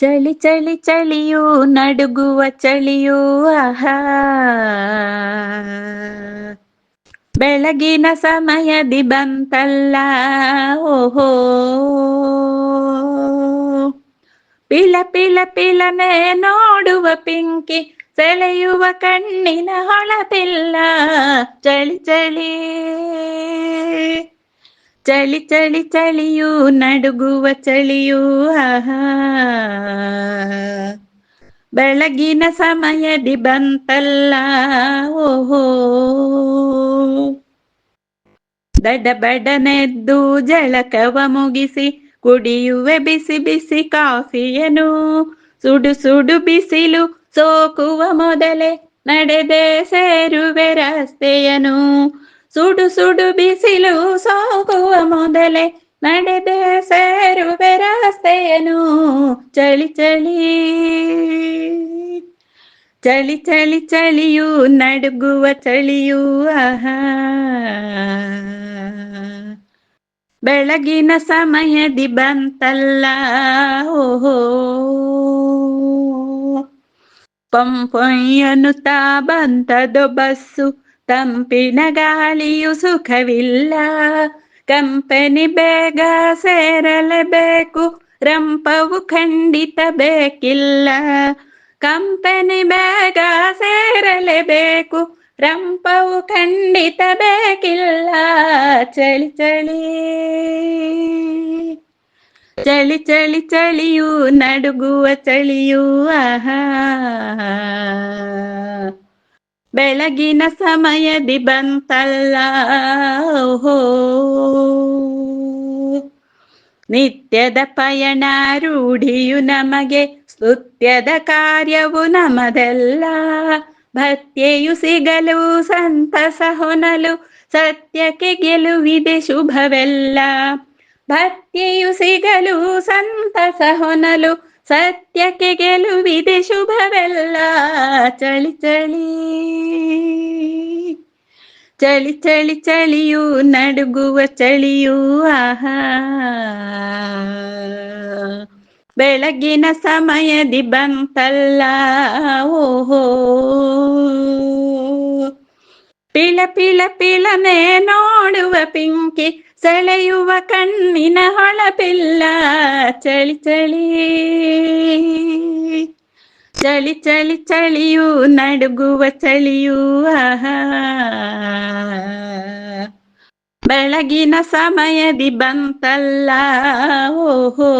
ಚಳಿ ಚಳಿ ಚಳಿಯೂ ನಡುಗುವ ಚಳಿಯೂ ಆಹಾ ಬೆಳಗಿನ ಸಮಯದಿ ಬಂತಲ್ಲ ಓಹೋ ಪಿಲ ಪಿಲ ಪಿಲನೆ ನೋಡುವ ಪಿಂಕಿ ಸೆಳೆಯುವ ಕಣ್ಣಿನ ಹೊಳಪಿಲ್ಲ ಚಳಿ ಚಳಿ ಚಳಿ ಚಳಿ ಚಳಿಯೂ, ನಡುಗುವ ಚಳಿಯೂ ಆಹಾ ಬೆಳಗಿನ ಸಮಯದಿ ಬಂತಲ್ಲ ಓಹೋ ದಡ ಬಡನೆದ್ದು ಜಳಕವ ಮುಗಿಸಿ, ಕುಡಿಯುವೆ ಬಿಸಿ ಬಿಸಿ ಕಾಫಿಯನು. ಸುಡು ಸುಡು ಬಿಸಿಲು ಸೋಕುವ ಮೊದಲೇ ನಡೆದೆ ಸೇರುವೆ ರಸ್ತೆಯನು. ಸುಡು ಸುಡು ಬಿಸಿಲು ಸೋಕುವ ಮೊದಲೇ ನಡೆದೆ ಸೇರುವೆ ರಸ್ತೆಯನು ಚಳಿ ಚಳಿ. ಚಳಿ ಚಳಿ, ಚಳಿಯು ನಡುಗುವ ಚಳಿಯು. ಆಹಾ. ಬೆಳಗಿನ ಸಮಯದಿ ಬಂತಲ್ಲ. ಓಹೋ ಪಂಪೊಯ್ಯನುತ್ತಾ ಬಂತದೊ ಬಸ್ಸು. ತಂಪಿನ ಗಾಳಿಯು ಸುಖವಿಲ್ಲ. ಕಂಪನಿ ಬೇಗ ಸೇರಲೇಬೇಕು, ರಂಪವು ಖಂಡಿತ ಬೇಕಿಲ್ಲ. ಕಂಪನಿ ಬೇಗ ಸೇರಲೇಬೇಕು, ರಂಪವು ಖಂಡಿತ ಬೇಕಿಲ್ಲ. ಚಳಿ ಚಳಿ. ಚಳಿ ಚಳಿ, ಚಳಿಯೂ, ನಡುಗುವ ಚಳಿಯೂ, ಆಹಾ. ಬೆಳಗಿನ ಸಮಯದಿ ಬಂತಲ್ಲ, ಓಹೋ. ನಿತ್ಯದ ಪಯಣ ರೂಢಿಯು ನಮಗೆ, ಸ್ತುತ್ಯದ ಕಾರ್ಯವು ನಮದೆಲ್ಲ. ಭತ್ಯೆಯು ಸಿಗಲು ಸಂತಸ ಹೊನಲು ಸತ್ಯಕ್ಕೆ ಗೆಲುವಿದೆ ಶುಭವೆಲ್ಲ. ಭತ್ಯೆಯು ಸಿಗಲು ಸಂತಸ ಹೊನಲು ಸತ್ಯಕ್ಕೆ ಗೆಲುವಿದೆ ಶುಭವೆಲ್ಲ. ಚಳಿ ಚಳಿ. ಚಳಿ ಚಳಿ, ಚಳಿಯೂ ನಡುಗುವ ಚಳಿಯೂ. ಆಹಾ. ಬೆಳಗಿನ ಸಮಯದಿ ಬಂತಲ್ಲ. ಓಹೋ. ಪಿಳ ಪಿಳ ಪಿಳನೆ ನೋಡುವ ಪಿಂಕಿ ಸೆಳೆಯುವ ಕಣ್ಣಿನ ಹೊಳಪಿಲ್ಲ ಚಳಿ ಚಳಿ ಚಳಿ ಚಳಿ ಚಳಿಯೂ ನಡುಗುವ ಚಳಿಯೂ ಬೆಳಗಿನ ಸಮಯದಿ ಬಂತಲ್ಲ ಓಹೋ